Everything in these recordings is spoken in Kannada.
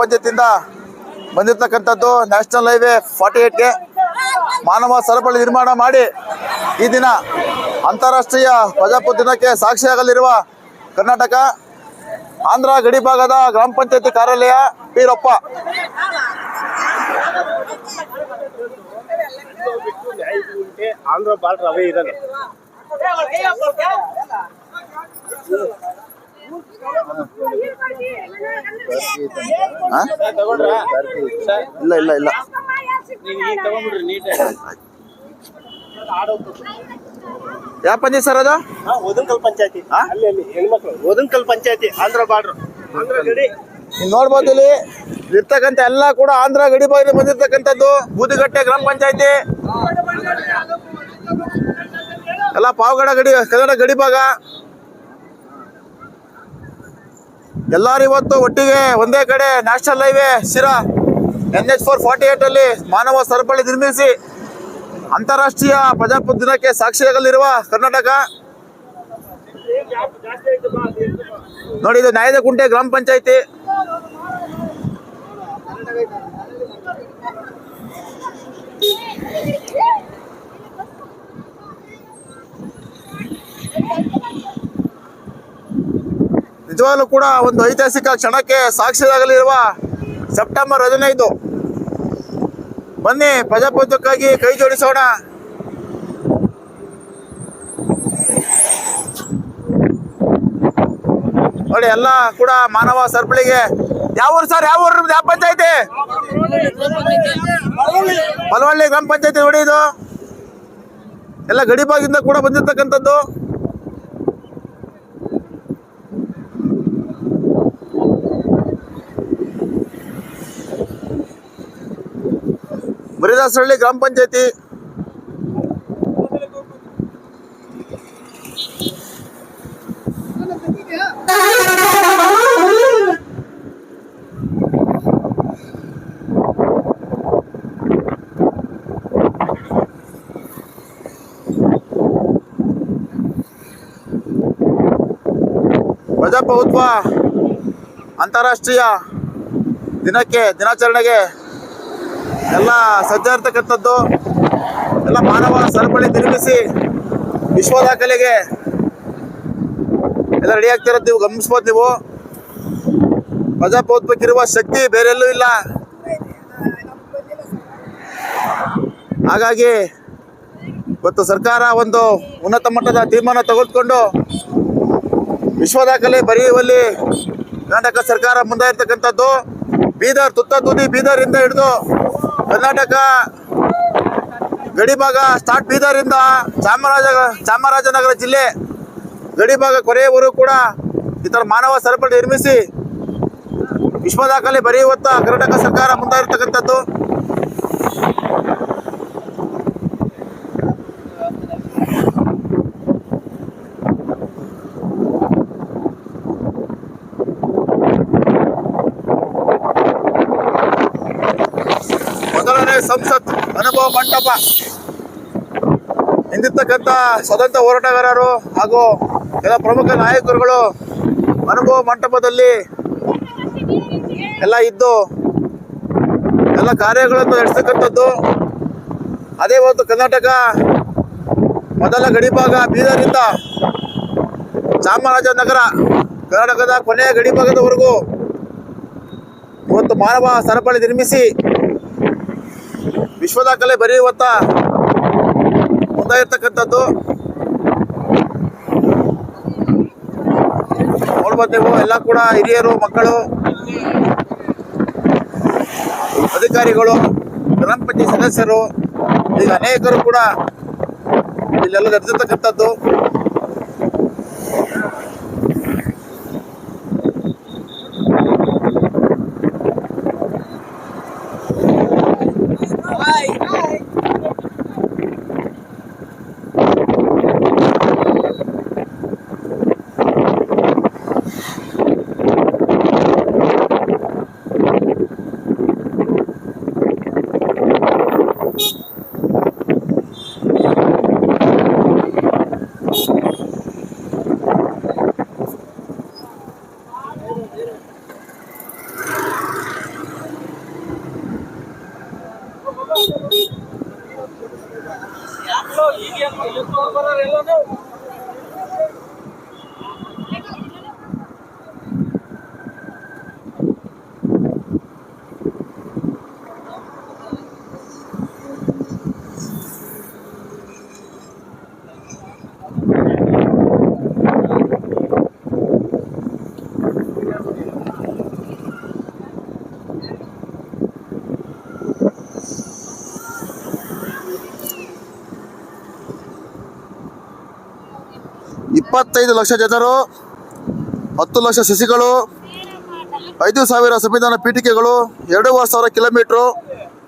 ಪಂಚಾಯತಿಂದ ಬಂದಿರತಕ್ಕಂಥದ್ದು ನ್ಯಾಷನಲ್ ಹೈವೇ ಫಾರ್ಟಿ ಏಟ್ಗೆ ಮಾನವ ಸರಪಳಿ ನಿರ್ಮಾಣ ಮಾಡಿ ಈ ದಿನ ಅಂತಾರಾಷ್ಟ್ರೀಯ ಪ್ರಜಾಪ್ರಭುತ್ವ ದಿನಕ್ಕೆ ಸಾಕ್ಷಿಯಾಗಲಿರುವ ಕರ್ನಾಟಕ, ಆಂಧ್ರ, ಗಡಿ ಭಾಗದ ಗ್ರಾಮ ಪಂಚಾಯತಿ ಕಾರ್ಯಾಲಯ ಬೀರಪ್ಪ ಆಂಧ್ರ ರವೆ ಇರಲ್ಲ? ಇಲ್ಲ ಇಲ್ಲ ಇಲ್ಲ. ಯಾವ ಪಂಚಾಯತ್ ಸರ್ ಅದು? ಓದನ್ಕಲ್ ಪಂಚಾಯತಿ ಪಂಚಾಯತಿ ಆಂಧ್ರ ಬಾರ್ಡರ್. ಆಂಧ್ರ ಗಡಿ. ನೀವು ನೋಡ್ಬೋದು ಇಲ್ಲಿ. ಇರ್ತಕ್ಕಂಥ ಎಲ್ಲ ಕೂಡ ಆಂಧ್ರ ಗಡಿ ಭಾಗದಲ್ಲಿ ಬಂದಿರ್ತಕ್ಕಂಥದ್ದು. ಬೂದಿಗಟ್ಟೆ ಗ್ರಾಮ ಪಂಚಾಯತಿ. ಎಲ್ಲ ಪಾವಗಡ ಗಡಿ ಕನ್ನಡ ಗಡಿ ಭಾಗ. ಎಲ್ಲರೂ ಇವತ್ತು ಒಟ್ಟಿಗೆ ಒಂದೇ ಕಡೆ national highway Sira N H four forty eight ಅಲ್ಲಿ ಮಾನವ ಸರಪಳಿ ನಿರ್ಮಿಸಿ ಅಂತಾರಾಷ್ಟ್ರೀಯ ಪ್ರಜಾಪ್ರಭುತ್ವ ದಿನಕ್ಕೆ ಸಾಕ್ಷಿಯಾಗಲಿರುವ ಕರ್ನಾಟಕ. ನೋಡಿ, ಇದು ನ್ಯಾಯದ ಕುಂಟೆ ಗ್ರಾಮ ಪಂಚಾಯತಿ. ನಿಜವಾಗ್ಲೂ ಕೂಡ ಒಂದು ಐತಿಹಾಸಿಕ ಕ್ಷಣಕ್ಕೆ ಸಾಕ್ಷಿಯಾಗಲಿರುವ ಸೆಪ್ಟೆಂಬರ್ ಹದಿನೈದು. ಬನ್ನಿ ಪ್ರಜಾಪ್ರಭುತ್ವಕ್ಕಾಗಿ ಕೈ ಜೋಡಿಸೋಣ. ನೋಡಿ, ಎಲ್ಲ ಕೂಡ ಮಾನವ ಸರ್ಪಳಿಗೆ. ಯಾವ ಊರು ಸರ್? ಯಾವ ಊರು? ನಿಮ್ದು? ಯಾವ ಪಂಚಾಯತಿ? ಮಲವಳ್ಳಿ ಗ್ರಾಮ ಪಂಚಾಯತಿ ನೋಡಿ ಇದು. ಎಲ್ಲ ಗಡಿಭಾಗದಿಂದ ಕೂಡ ಬಂದಿರ್ತಕ್ಕಂಥದ್ದು. ಮುರಿದಾಸಹಳ್ಳಿ ಗ್ರಾಮ ಪಂಚಾಯತಿ. ಪ್ರಜಾಪ್ರಭುತ್ವ ಅಂತಾರಾಷ್ಟ್ರೀಯ ದಿನಕ್ಕೆ ದಿನಾಚರಣೆಗೆ ಎಲ್ಲ ಸಜ್ಜಾಗಿರ್ತಕ್ಕಂಥದ್ದು ಎಲ್ಲ ಮಾನವ ಸರಪಳಿ ನಿರ್ಮಿಸಿ ವಿಶ್ವ ದಾಖಲೆಗೆ ಎಲ್ಲ ರೆಡಿ ಆಗ್ತಿರೋದು ನೀವು ಗಮನಿಸ್ಬೋದು ನೀವು. ಪ್ರಜಾಪ್ರಭುತ್ವಕ್ಕಿರುವ ಶಕ್ತಿ ಬೇರೆಲ್ಲೂ ಇಲ್ಲ. ಹಾಗಾಗಿ ಇವತ್ತು ಸರ್ಕಾರ ಒಂದು ಉನ್ನತ ಮಟ್ಟದ ತೀರ್ಮಾನ ತೆಗೆದುಕೊಂಡು ವಿಶ್ವ ದಾಖಲೆ ಬರೆಯುವಲ್ಲಿ ಕರ್ನಾಟಕ ಸರ್ಕಾರ ಮುಂದೆ ಇರ್ತಕ್ಕಂಥದ್ದು ಬೀದರ್ ತುತ್ತ ತುದಿ ಬೀದರಿಂದ ಹಿಡಿದು ಕರ್ನಾಟಕ ಗಡಿಭಾಗ ಸ್ಟಾರ್ಟ್ ಬೀದರಿಂದ ಚಾಮರಾಜ ಚಾಮರಾಜನಗರ ಜಿಲ್ಲೆ ಗಡಿಭಾಗ ಕೊನೆಯವರೆಗೂ ಕೂಡ ಈ ಥರ ಮಾನವ ಸರಪಳಿ ನಿರ್ಮಿಸಿ ವಿಶ್ವ ದಾಖಲೆ ಬರೆಯುವತ್ತ ಕರ್ನಾಟಕ ಸರ್ಕಾರ ಮುಂದೆ ಇರ್ತಕ್ಕಂಥದ್ದು ಮೊದಲನೇ ಸಂಸತ್ ಅನುಭವ ಮಂಟಪ. ಹಿಂದಿರ್ತಕ್ಕಂಥ ಸ್ವತಂತ್ರ ಹೋರಾಟಗಾರರು ಹಾಗೂ ಕೆಲ ಪ್ರಮುಖ ನಾಯಕರುಗಳು ಅನುಭವ ಮಂಟಪದಲ್ಲಿ ಎಲ್ಲ ಇದ್ದು ಎಲ್ಲ ಕಾರ್ಯಗಳನ್ನು ನಡೆಸ್ತಕ್ಕಂಥದ್ದು. ಅದೇ ಒಂದು ಕರ್ನಾಟಕ ಮೊದಲ ಗಡಿಭಾಗ ಬೀದರಿಂದ ಚಾಮರಾಜನಗರ ಕರ್ನಾಟಕದ ಕೊನೆಯ ಗಡಿಭಾಗದವರೆಗೂ ಇವತ್ತು ಮಾನವ ಸರಪಳಿ ನಿರ್ಮಿಸಿ ವಿಶ್ವ ದಾಖಲೆ ಬರೆಯುವತ್ತ ಮುಂದಾಗಿರ್ತಕ್ಕಂಥದ್ದು. ನೋಡ್ಬೋದು ಎಲ್ಲ ಕೂಡ ಹಿರಿಯರು, ಮಕ್ಕಳು, ಅಧಿಕಾರಿಗಳು ಗ್ರಾಮ ಪಂಚಾಯತ್ ಸದಸ್ಯರು, ಈಗ ಅನೇಕರು ಕೂಡ ಇಲ್ಲೆಲ್ಲ ನಡೆದಿರ್ತಕ್ಕಂಥದ್ದು. దాంట్లో ఈవీఎంలు ఎలక్ట్రాన్ కలర్ ఎల్లోనే ಎಪ್ಪತ್ತೈದು ಲಕ್ಷ ಜನರು, ಹತ್ತು ಲಕ್ಷ ಸಸಿಗಳು, ಐದು ಸಾವಿರ ಸಂವಿಧಾನ ಪೀಠಿಕೆಗಳು, ಎರಡೂವರೆ ಸಾವಿರ ಕಿಲೋಮೀಟ್ರು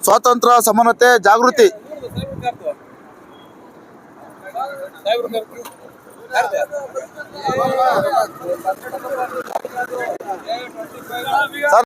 ಸ್ವಾತಂತ್ರ್ಯ, ಸಮಾನತೆ, ಜಾಗೃತಿ. ಸರ್